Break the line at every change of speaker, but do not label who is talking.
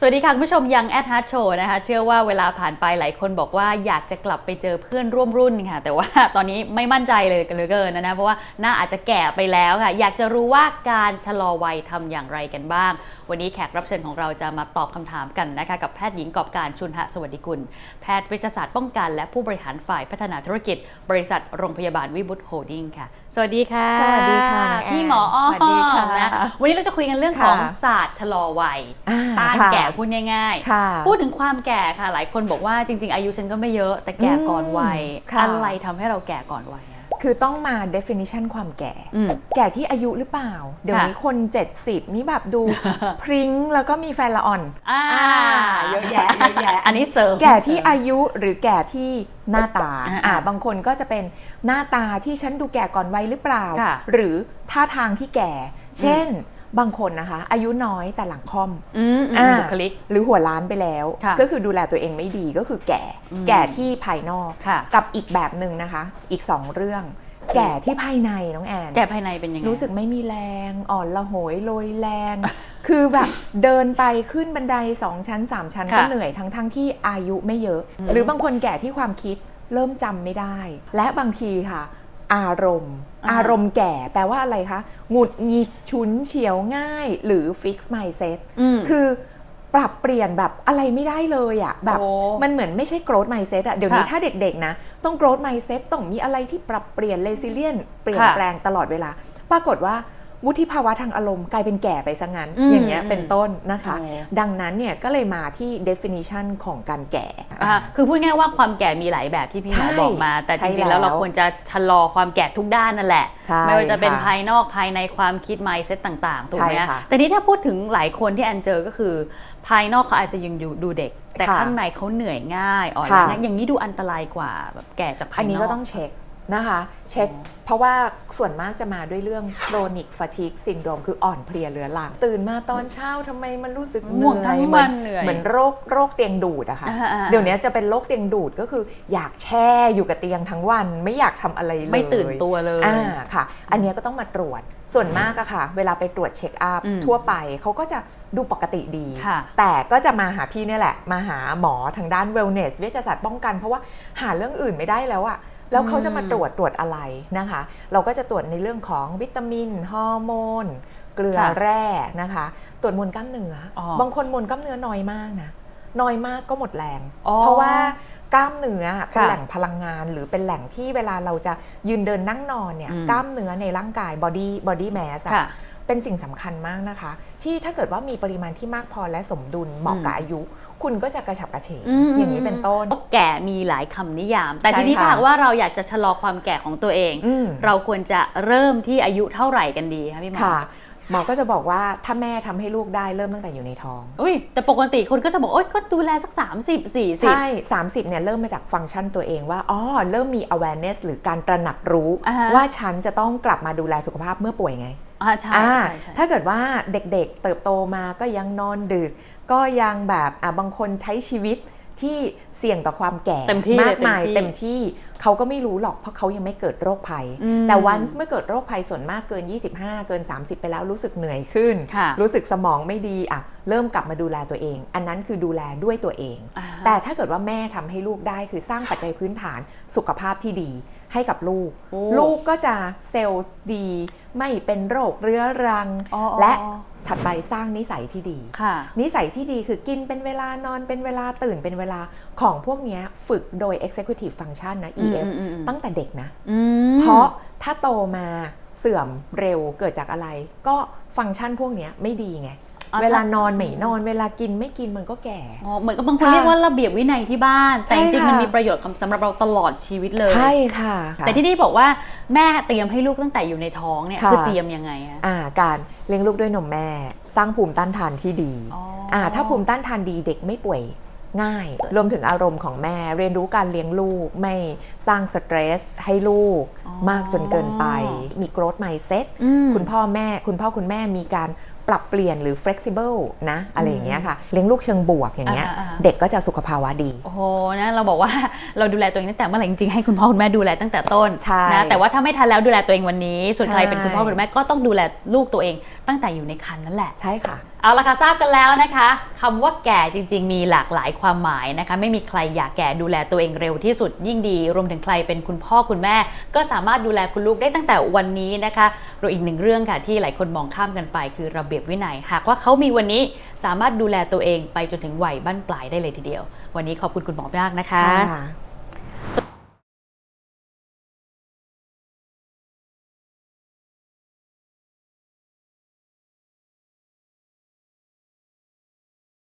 สวัสดีค่ะ คุณผู้ชมยังแอดฮาร์ดโชว์นะคะ เชื่อว่าเวลาผ่านไปหลายคนบอกว่าอยากจะกลับไปเจอเพื่อนร่วมรุ่นค่ะ แต่ว่าตอนนี้ไม่มั่นใจเลยกันเหลยเกินนะนะเพราะว่าหน้าอาจจะแก่ไปแล้วค่ะ อยากจะรู้ว่าการชะลอวัยทำอย่างไรกันบ้าง วันนี้แขกรับเชิญของเราจะมาตอบคำถามกันนะคะ กับแพทย์หญิงกอบการชุนหสวัสดิกุล แพทย์วิทยาศาสตร์ป้องกัน และผู้บริหารฝ่ายพัฒนาธุรกิจ บริษัทโรงพยาบาลวิบุตโฮดดิ้งค่ะ สวัสดีค่ะ
สวัสดีค่ะน้องแอน
พี่หมออ้อม
สวัสดีค่ะ
นะวันนี้เราจะคุยกันเรื่องของ
ค่ะ
ศาสตร์ชะลอวัย
อ่า
ต้าน
ค่ะ
แก่พูดง่าย
ค่ะ
ๆพูดถึงความแก่ค่ะ หลายคนบอกว่าจริง ๆ อายุฉันก็ไม่เยอะแต่แก่ก่อนวัย
อืมค่ะ
อะไรทำให้เราแก่ก่อนวัยอะ
คือต้องมา definition ความแก่
อืม
แก่ที่อายุหรือเปล่า เดี๋ยวนี้คน 70 นี่แบบดูพริ้งแล้วก็มีแฟนละอ่อน
อ่า
อ่าเยอะแยะเยอะแยะ
อันนี้เสริม
แก่ที่
เสริม
อายุหรือแก่ที่หน้าตา
อ่า
อ่าบางคนก็จะเป็นหน้าตาที่ฉันดูแก่ก่อนวัยหรือเปล่า
ค่ะ
หรือท่าทางที่แก่ เช่น บางคนนะคะ อายุน้อยแต่หลังค่อม
อืมอืม
อ่า
บุคลิก
หรือหัวล้านไปแล้ว
ค่ะ
ก็คือดูแลตัวเองไม่ดีก็คือแก่
อืม
แก่ที่ภายนอก
ค่ะ
กับอีกแบบหนึ่งนะคะ อีกสองเรื่อง แก่ที่ภายในน้องแอน
แก่ภายในเป็นยังไง
รู้สึกไม่มีแรง อ่อนละโหยโรยแรง คือแบบเดินไปขึ้นบันไดสองชั้นสามชั้น
ค่ะ
ก็เหนื่อยทั้งทั้งที่อายุไม่เยอะ หรือบางคนแก่ที่ความคิดเริ่มจำไม่ได้ และบางทีค่ะ อารมณ์
อ่า
อารมณ์แก่แปลว่าอะไรคะหงุดหงิดฉุนเฉียวง่าย หรือ fix mindset
อืม
คือปรับเปลี่ยนแบบอะไรไม่ได้เลยอะ่ะแบบ
โอ้
มันเหมือนไม่ใช่ growth mindset อะเดี๋ยวนี้
ค่ะ
ถ้าเด็กๆนะ ต้อง growth mindset ต้องมีอะไรที่ปรับเปลี่ยน resilient เปลี่ยน
ค่ะ
แปลงตลอดเวลา ปรากฏว่า วุฒิภาวะทางอารมณ์กลายเป็นแก่ไปซะงั้น
อืม
อย่างเงี้ย
อืม
เป็นต้นนะคะ
โอ้
ดังนั้นเนี่ยก็เลยมาที่ definition ของการแก่
อ่าคือพูดง่ายว่าความแก่มีหลายแบบที่พี่หมอ
ใช่
บอกมา แต่จ
ใช่
ริงๆแล้ว
แล้ว
เราควรจะชะลอความแก่ทุกด้านนั่นแหละ
ใช่
ไม่ว่าจะเป็น
ค่ะ
ภายนอกภายในความคิด mindset ต่างๆถูกไหม
ใช่ค่ะ
แต่นี้ถ้าพูดถึงหลายคนที่แอนเจอก็คือ ภายนอกเขาอาจจะยังดูดูเด็ก แต่
ค่ะ
ข้างในเขาเหนื่อยง่ายอ่อน
ค่ะ
แรงอย่างนี้ดูอันตรายกว่าแบบแก่จากภายนอก
อันนี้ก็ต้องเช็ค นะคะเช็คเพราะว่าส่วนมากจะมาด้วยเรื่อง chronic fatigue syndrome คืออ่อนเพลียเรื้อรัง ตื่นมาตอนเช้าทำไมมันรู้สึกเห
ง่วง
นื่
ทั้
อย
ง
เหมื
วั
อน
นเหนื่อย
เหมือนโรคโรคเตียงดูดอะค่ะ
อ่าๆๆ
เดี๋ยวนี้จะเป็นโรคเตียงดูดก็คืออยากแช่อยู่กับเตียงทั้งวัน ไม่อยากทำอะไรเลย
ไม่ตื่นตัวเลย
อ่าค่ะ อันเนี้ยก็ต้องมาตรวจส่วนมากอะค่ะ เวลาไปตรวจเช็คอัพ
อืม
ทั่วไปเขาก็จะดูปกติดี
ค่ะ
แต่ก็จะมาหาพี่เนี่ยแหละ มาหาหมอทางด้าน wellness เวชศาสตร์ป้องกันเพราะว่าหาเรื่องอื่นไม่ได้แล้วอะ แล้วเขาจะมาตรวจตรวจอะไรนะคะ เราก็จะตรวจในเรื่องของวิตามินฮอร์โมนเกลือ
ค่ะ
แร่นะคะ ตรวจมวลกล้ามเนื้ออ
อ
บางคนมวลกล้ามเนื้อน้อยมากนะน้อยมากก็หมดแรง
อ๋อ
เพราะว่ากล้ามเนื้อเป็น
ค่ะ
แหล่งพลังงาน หรือเป็นแหล่งที่เวลาเราจะยืนเดินนั่งนอนเนี่ย
อืม
กล้ามเนื้อในร่างกาย body body mass อะ
ค่ะ
เป็นสิ่งสำคัญมากนะคะ ที่ถ้าเกิดว่ามีปริมาณที่มากพอและสมดุลเหมาะกับอายุ คุณก็จะกระฉับกระเฉง
อืม
อย่างนี้เป็นต้น
แก่มีหลายคำนิยาม แต่
ใช่
ทีนี้
ค่ะ
ถ้าหากว่าเราอยากจะชะลอความแก่ของตัวเอง
อืม
เราควรจะเริ่มที่อายุเท่าไหร่กันดีคะพี่หมอ
ค่ะหมอก็จะบอกว่าถ้าแม่ทำให้ลูกได้เริ่มตั้งแต่อยู่ในท้อง
อุ้ยแต่ปกติคนก็จะบอกโอ๊ยก็ดูแลสัก 30 40
ใช่ 30เนี่ยเริ่มมาจากฟังก์ชันตัวเองว่าอ๋อเริ่มมี awareness หรือการตระหนักรู้
อ่าฮะ
ว่าฉันจะต้องกลับมาดูแลสุขภาพเมื่อป่วยไง
อ่าใช่
อ่า
ใช่ใช่
ถ้าเกิดว่าเด็กๆเติบโตมาก็ยังนอนดึก ก็ยังแบบอะบางคนใช้ชีวิตที่เสี่ยงต่อความแก่
เต็มที่
มาก
เลย
มาย
เต็
เต็
ม
ม
ที่
ที่เขาก็ไม่รู้หรอกเพราะเขายังไม่เกิดโรคภัย
อืม
แต่วันเมื่อเกิดโรคภัยส่วนมากเกิน 25 เกิน 30 ไปแล้วรู้สึกเหนื่อยขึ้น
ค่ะ
รู้สึกสมองไม่ดีอะเริ่มกลับมาดูแลตัวเอง อันนั้นคือดูแลด้วยตัวเอง
อ่า
แต่ถ้าเกิดว่าแม่ทำให้ลูกได้คือสร้างปัจจัยพื้นฐานสุขภาพที่ดีให้กับลูก
โอ้
ลูกก็จะเซลล์ดี ไม่เป็นโรคเรื้อรัง
อ๋ออ๋อ
และถัดไปสร้างนิสัยที่ดี
ค่ะ
นิสัยที่ดีคือกินเป็นเวลานอนเป็นเวลาตื่นเป็นเวลาของพวกเนี้ยฝึกโดย executive function นะ EF
อืมอืมอืม
ตั้งแต่เด็กนะ
อืม
เพราะถ้าโตมาเสื่อมเร็วเกิดจากอะไร ก็ฟังก์ชันพวกเนี้ยไม่ดีไง
อ๋อ
เวลานอนไม่นอน เวลากินไม่กินมันก็แก่
อ๋อเหมือนกับบางคน
ค่ะ
เรียกว่าระเบียบวินัยที่บ้าน แต่
ใช่
จริงๆ
ค่ะ
มันมีประโยชน์สำหรับเราตลอดชีวิตเลย
ใช่ค่ะ
แต่ที่นี่บอกว่าแม่เตรียมให้ลูกตั้งแต่อยู่ในท้องเนี่ย
ค่ะ
คือเตรียมยังไงอะ
อ่าการเลี้ยงลูกด้วยนมแม่ สร้างภูมิต้านทานที่ดี
อ๋ออ่่า
ถ้าภูมิต้านทานดีเด็กไม่ป่วยง่าย รวมถึงอารมณ์ของแม่ เรียนรู้การเลี้ยงลูก ไม่สร้างสเตรสให้ลูก
อ๋อ
มากจนเกินไป มี growth mindset
อืม
คุณพ่อแม่ คุณพ่อคุณแม่มีการ ปรับเปลี่ยนหรือ flexible นะอะไรอย่างเงี้ยค่ะเลี้ยงลูกเชิงบวกอย่างเงี้ย
อ่าๆๆ
เด็กก็จะสุขภาวะดี
โอ้โหนะเราบอกว่าเราดูแลตัวเองตั้งแต่เมื่อไหร่จริงๆให้คุณพ่อคุณแม่ดูแลตั้งแต่ต้น
ใช่
นะแต่ว่าถ้าไม่ทันแล้วดูแลตัวเองวันนี้ส่วนใคร
ใช่
เป็นคุณพ่อคุณแม่ก็ต้องดูแลลูกตัวเองตั้งแต่อยู่ในครรภ์นั่นแหละ
ใช่ค่ะ
เอาละค่ะทราบกันแล้วนะคะคำว่าแก่จริง ๆ มีหลากหลายความหมายนะคะ ไม่มีใครอยากแก่ดูแลตัวเองเร็วที่สุดยิ่งดี รวมถึงใครเป็นคุณพ่อคุณแม่ ก็สามารถดูแลคุณลูกได้ตั้งแต่วันนี้นะคะรวมอีกหนึ่งเรื่องค่ะที่หลายคนมองข้ามกันไป คือระเบียบวินัยหากว่าเขามีวันนี้สามารถดูแลตัวเองไปจนถึงวัยบั้นปลายได้เลยทีเดียว วันนี้ขอบคุณคุณหมอมากนะคะ
คะ